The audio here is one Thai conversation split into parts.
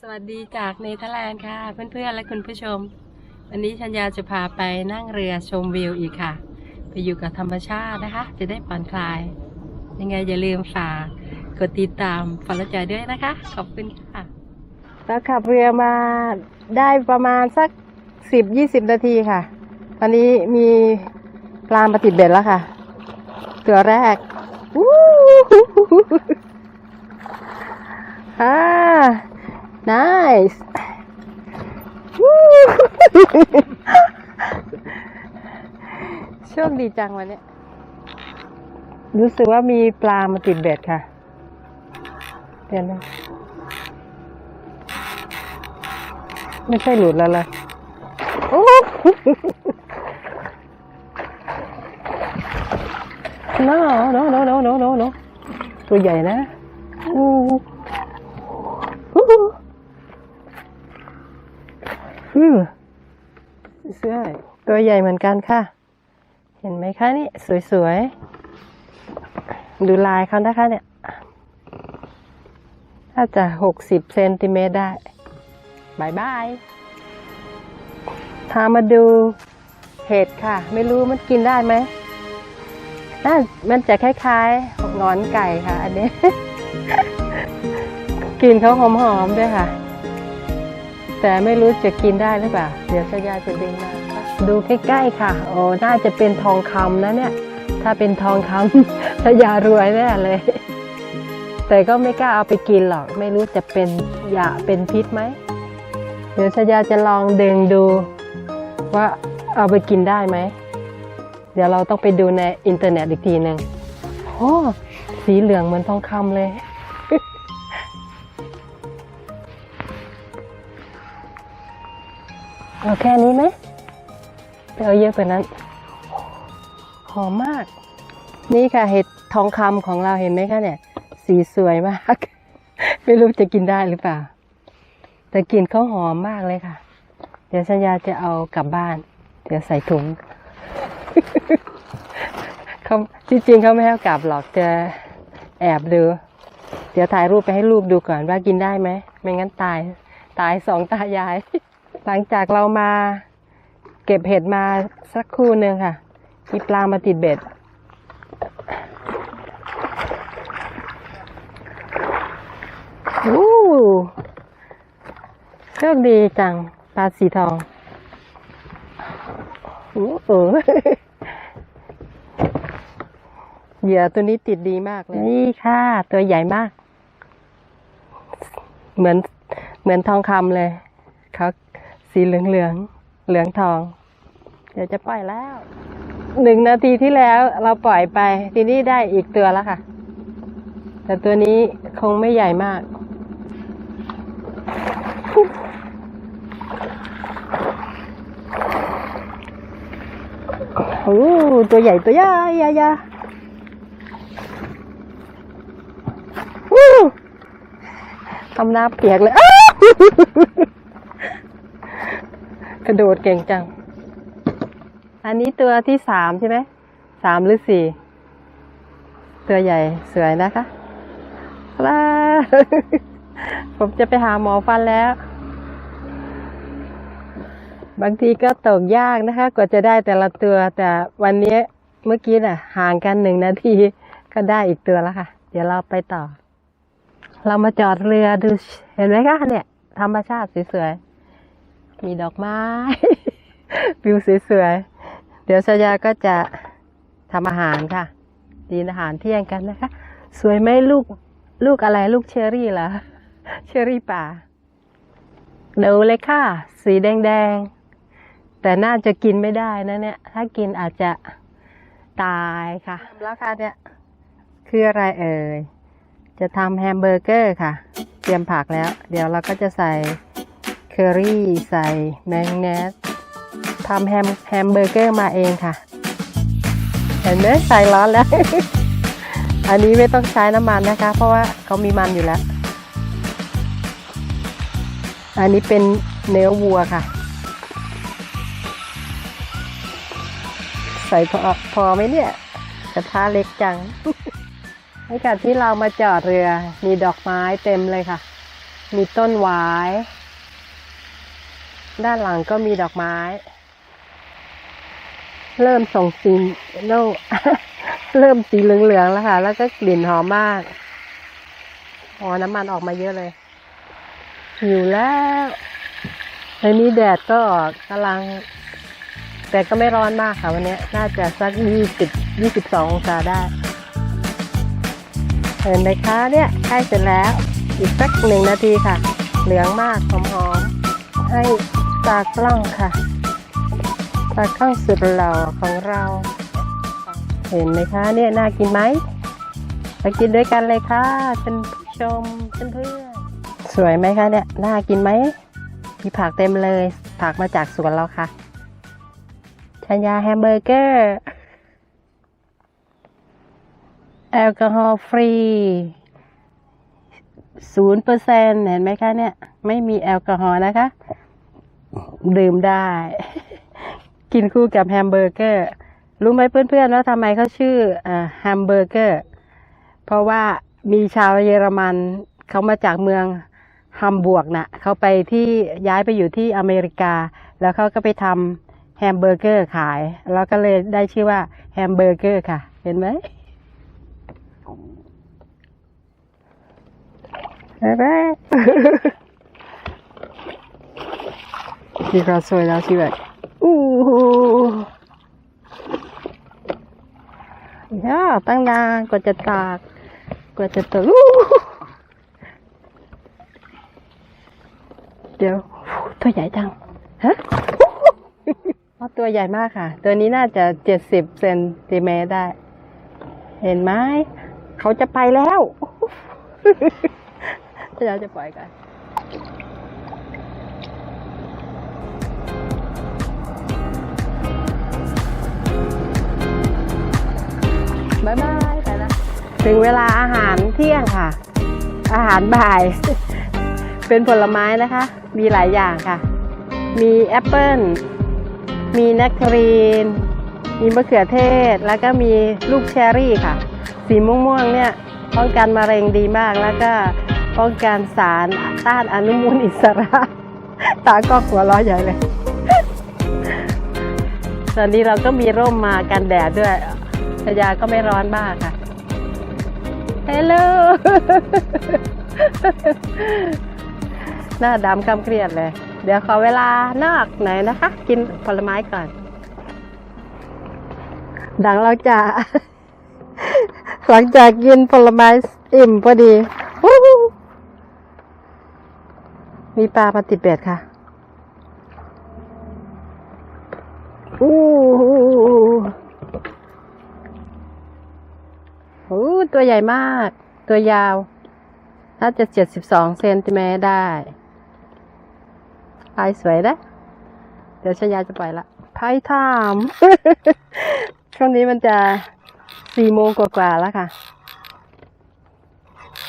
สวัสดีจากเนเธอร์แลนด์ค่ะ เพื่อนๆ และคุณผู้ชม วันนี้ชัญญาจะพาไปนั่งเรือชมวิวอีกค่ะ ไปอยู่กับธรรมชาตินะคะ จะได้ผ่อนคลาย ยังไงอย่าลืมฝากกดติดตามฝากใจด้วยนะคะ ขอบคุณค่ะเราขับเรือมาได้ประมาณสักสิบยี่สิบนาทีค่ะ ตอนนี้มีปลามาติดเบ็ดแล้วค่ะ ตัวแรกวู้ฮ่า nice วู้โชคดีจังวันเนี้ยรู้สึกว่ามีปลามาติดเบ็ดค่ะ เดี๋ยวนะ ไม่ใช่หลุดแล้วเลยโอ้ no no no no no no no ตัวใหญ่นะอู้อู้ อือเสื้อตัวใหญ่เหมือนกันค่ะ เห็นไหมคะนี่ สวยๆ ดูลายเขานะคะเนี่ยน่าจะหกสิบเซนติเมตรได้บายบายพามาดูเห็ดค่ะ ไม่รู้มันกินได้ไหมน่ามันจะคล้ายๆหงอนไก่ค่ะ อันนี้ กลินเขาหอมๆด้วยค่ะ แต่ไม่รู้จะกินได้หรือเปล่า เดี๋ยวชายาจะดึงมาดูใกล้ๆค่ะ โอ้น่าจะเป็นทองคำนะเนี่ย ถ้าเป็นทองคำชายารวยแน่เลย แต่ก็ไม่กล้าเอาไปกินหรอก ไม่รู้จะเป็นยาเป็นพิษไหม เดี๋ยวชายาจะลองดึงดูว่าเอาไปกินได้ไหม เดี๋ยวเราต้องไปดูในอินเทอร์เน็ตอีกทีหนึ่งโอ้สีเหลืองเหมือนทองคำเลย เอาแค่นี้ไหมไปเอาเยอะกว่านั้น หอมมาก นี่ค่ะเห็ดทองคำของเราเห็นไหมคะเนี่ย สีสวยมาก ไม่รู้จะกินได้หรือเปล่า แต่กลิ่นเขาหอมมากเลยค่ะ เดี๋ยวสัญญาจะเอากลับบ้าน เดี๋ยวใส่ถุงเขาที่จริงเขาไม่ให้กลับหรอกจะแอบดู เดี๋ยวถ่ายรูปไปให้ลูกดูก่อนว่ากินได้ไหม ไม่งั้นตาย ตายสองตายาย หลังจากเรามาเก็บเห็ดมาสักครู่หนึ่งค่ะมีปลามาติดเบ็ดอู้โชคดีจัง ปลาสีทองโอ้โหเหยื่อตัวนี้ติดดีมากเลย นี่ค่ะ ตัวใหญ่มาก เหมือนเหมือนทองคำเลย เขา สีเหลืองเหลืองเหลืองทอง เดี๋ยวจะปล่อยแล้วหนึ่งนาทีที่แล้วเราปล่อยไป ทีนี้ได้อีกตัวแล้วค่ะ แต่ตัวนี้คงไม่ใหญ่มาก โอ้ตัวใหญ่ตัวใหญ่ใหญ่ใหญ่ทำหน้าเปียกเลยอ กระโดดเก่งจัง อันนี้ตัวที่สามใช่ไหม สามหรือสี่ ตัวใหญ่สวยนะคะลาผมจะไปหาหมอฟันแล้ว บางทีก็ตกยากนะคะ กว่าจะได้แต่ละตัว แต่วันนี้เมื่อกี้น่ะ ห่างกันหนึ่งนาทีก็ได้อีกตัวแล้วค่ะ เดี๋ยวเราไปต่อ เรามาจอดเรือดู เห็นไหมคะเนี่ย ธรรมชาติสวยๆ มีดอกไม้ วิวสวยๆ เดี๋ยวชายาก็จะทำอาหารค่ะดีนอาหารเที่ยงกันนะคะ สวยไหมลูกลูกอะไรลูกเชอรี่เหรอ เชอรี่ป่าดูเลยค่ะ สีแดงๆ แต่น่าจะกินไม่ได้นะเนี่ย ถ้ากินอาจจะตายค่ะแล้วค่ะเนี่ย คืออะไรเอ่ย จะทำแฮมเบอร์เกอร์ค่ะ เตรียมผักแล้ว เดี๋ยวเราก็จะใส่ เคอรี่ใส่แมงเนสทำแฮมแฮมเบอร์เกอร์มาเองค่ะ เห็นไหมใส่ร้อนแล้ว อันนี้ไม่ต้องใช้น้ำมันนะคะ เพราะว่าเขามีมันอยู่แล้ว อันนี้เป็นเนื้อวัวค่ะ ใส่พอพอไหมเนี่ยกระทะเล็กจังในขณะที่เรามาจอดเรือ มีดอกไม้เต็มเลยค่ะ มีต้นหวาย ด้านหลังก็มีดอกไม้ เริ่มส่งสีโน่เริ่มสีเหลืองๆแล้วค่ะ แล้วก็กลิ่นหอมมากอ๋อน้ำมันออกมาเยอะเลย หิวแล้วในนี้แดดก็ออกกำลัง แต่ก็ไม่ร้อนมากค่ะวันนี้ น่าจะสักยี่สิบยี่สิบสององศาได้เห็นไหมคะเนี่ยใกล้เสร็จแล้ว อีกสักหนึ่งนาทีค่ะ เหลืองมากหอมๆให้ ตากล้องค่ะตากล้องสุดหล่อของเรา เห็นไหมคะเนี่ยน่ากินไหมมากินด้วยกันเลยค่ะเป็นผู้ชมเพื่อนสวยไหมคะเนี่ยน่ากินไหมมีผักเต็มเลย ผักมาจากสวนเราค่ะชัญญาแฮมเบอร์เกอร์แอลกอฮอล์ฟรีศูนย์เปอร์เซ็นเห็นไหมคะเนี่ย ไม่มีแอลกอฮอล์นะคะ ดื่มได้ กินคู่กับแฮมเบอร์เกอร์ รู้ไหมเพื่อนๆว่าทำไมเขาชื่ออ่าแฮมเบอร์เกอร์ เพราะว่ามีชาวเยอรมันเขามาจากเมืองฮัมบวร์กน่ะเขาไปที่ย้ายไปอยู่ที่อเมริกา แล้วเขาก็ไปทำแฮมเบอร์เกอร์ขาย แล้วก็เลยได้ชื่อว่าแฮมเบอร์เกอร์ค่ะ เห็นไหม Evet. Biraz sonra evet. Uh. ย่าตั้งนานกว่าจะตากกว่าจะตื่นเดี๋ยวตัวใหญ่จังฮะอ๋อตัวใหญ่มากค่ะ ตัวนี้น่าจะเจ็ดสิบเซนติเมตรได้ เห็นไหมเขาจะไปแล้วเดี๋ยวจะปล่อยกัน บายบายไปละถึงเวลาอาหารเที่ยงค่ะ อาหารบ่าย เป็นผลไม้นะคะ มีหลายอย่างค่ะ มีแอปเปิ้ล มีนคทารีน มีมะเขือเทศ แล้วก็มีลูกเชอรี่ค่ะ สีม่วงๆเนี่ยป้องกันมะเร็งดีมาก แล้วก็ป้องกันสารต้านอนุมูลอิสระ ตาก็หัวเร้อใหญ่เลย ตอนนี้เราก็มีร่มมากันแดดด้วย ชายาก็ไม่ร้อนมากค่ะฮัลโหลหน้าดำกำเครียดเลย เดี๋ยวขอเวลานอกหน่อยนะคะ กินผลไม้ก่อน ดังเราจะหลังจากกินผลไม้อิ่มพอดีวู้ฮู้มีปลาปฏิเบตค่ะอู้หู โอ้ตัวใหญ่มาก ตัวยาว น่าจะเจ็ดสิบสองเซนติเมตรได้ลายสวยนะเดี๋ยวชายาจะปล่อยละไทยไทม์ช่วงนี้มันจะสี่โมงกว่าๆแล้วค่ะ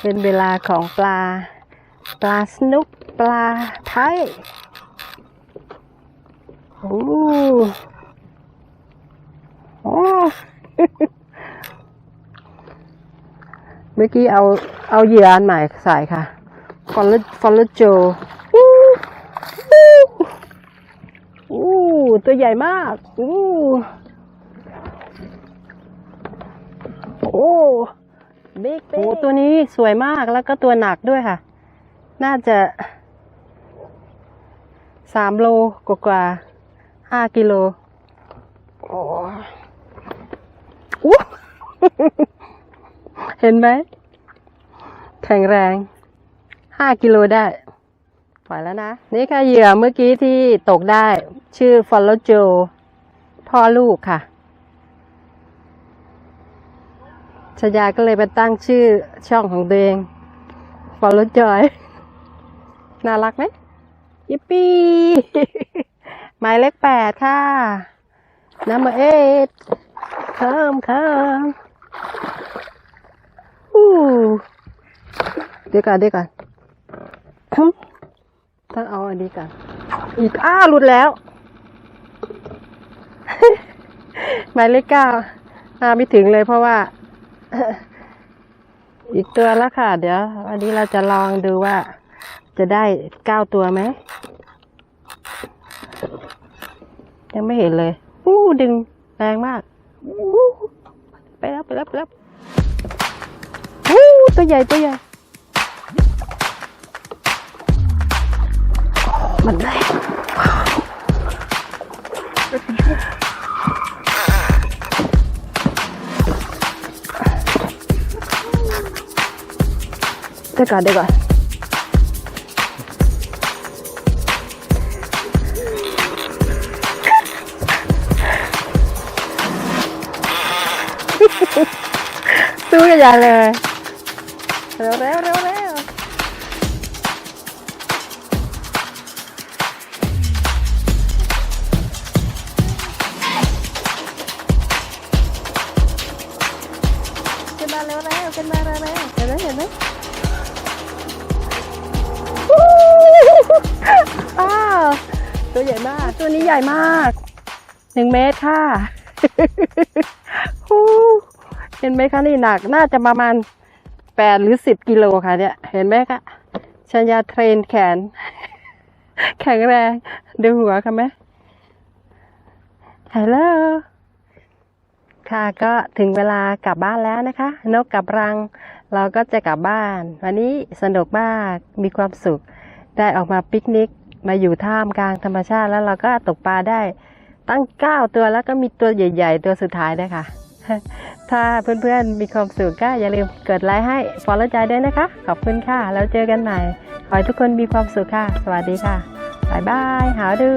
เป็นเวลาของปลา ปลาสนุกปลาไทยโอ้โอ้ เมื่อกี้เอาเอาเหยื่ออันใหม่ใส่ค่ะฟอลลฟอลลโจอู้อู้อู้ตัวใหญ่มากอู้โอ้บิ๊กโอ้ตัวนี้สวยมากแล้วก็ตัวหนักด้วยค่ะ น่าจะสามโลกว่าๆห้ากิโลโอ้อู้ เห็นไหม แข็งแรงห้ากิโลได้ปล่อยแล้วนะ นี่ค่ะเหยื่อเมื่อกี้ที่ตกได้ ชื่อฟอลโลโจ พ่อลูกค่ะชายาก็เลยไปตั้งชื่อช่องของตัวเองฟอลโลจอย น่ารักไหมยิปปี้หมายเลขแปดค่ะ number eight เคิมเคิม เดี๋ยวก่อนเดี๋ยวก่อนฮึ่มต้องเอาอันนี้ก่อนอีกอ้าหลุดแล้ว หมายเลขเก้ามาไม่ถึงเลยเพราะว่า อีกตัวแล้วค่ะ เดี๋ยววันนี้เราจะลองดูว่า จะได้เก้าตัวไหม ยังไม่เห็นเลย อู้ดึงแรงมากอู้ไปแล้วไปแล้วไปแล้ว อู้ตัวใหญ่ตัวใหญ่มันได้ เดี๋ยวเร็วเร็วเร็วเร็วขึ้นมาเร็วเร็วขึ้นมาเร็วเร็วเห็นไหมเห็นไหมอ้าวตัวใหญ่มาก ตัวนี้ใหญ่มากหนึ่งเมตรค่ะเห็นไหมคะนี่หนักน่าจะประมาณ แปดหรือสิบกิโลค่ะเนี่ย เห็นไหมคะชัญญาเทรนแขน แข็งแรง ดูหัวค่ะไหมฮัลโหลค่ะก็ถึงเวลากลับบ้านแล้วนะคะ นกกลับรัง เราก็จะกลับบ้าน วันนี้สนุกมากมีความสุข ได้ออกมาปิกนิกมาอยู่ท่ามกลางธรรมชาติแล้วเราก็ตกปลาได้ตั้งเก้าตัวแล้วก็มีตัวใหญ่ ๆ ตัวสุดท้ายด้วยค่ะ ถ้าเพื่อนๆมีความสุขก็อย่าลืมกดไลค์ให้ฟอลโล่ใจด้วยนะคะ ขอบคุณค่ะ แล้วเจอกันใหม่ ขอให้ทุกคนมีความสุขค่ะ สวัสดีค่ะบายบาย หาดู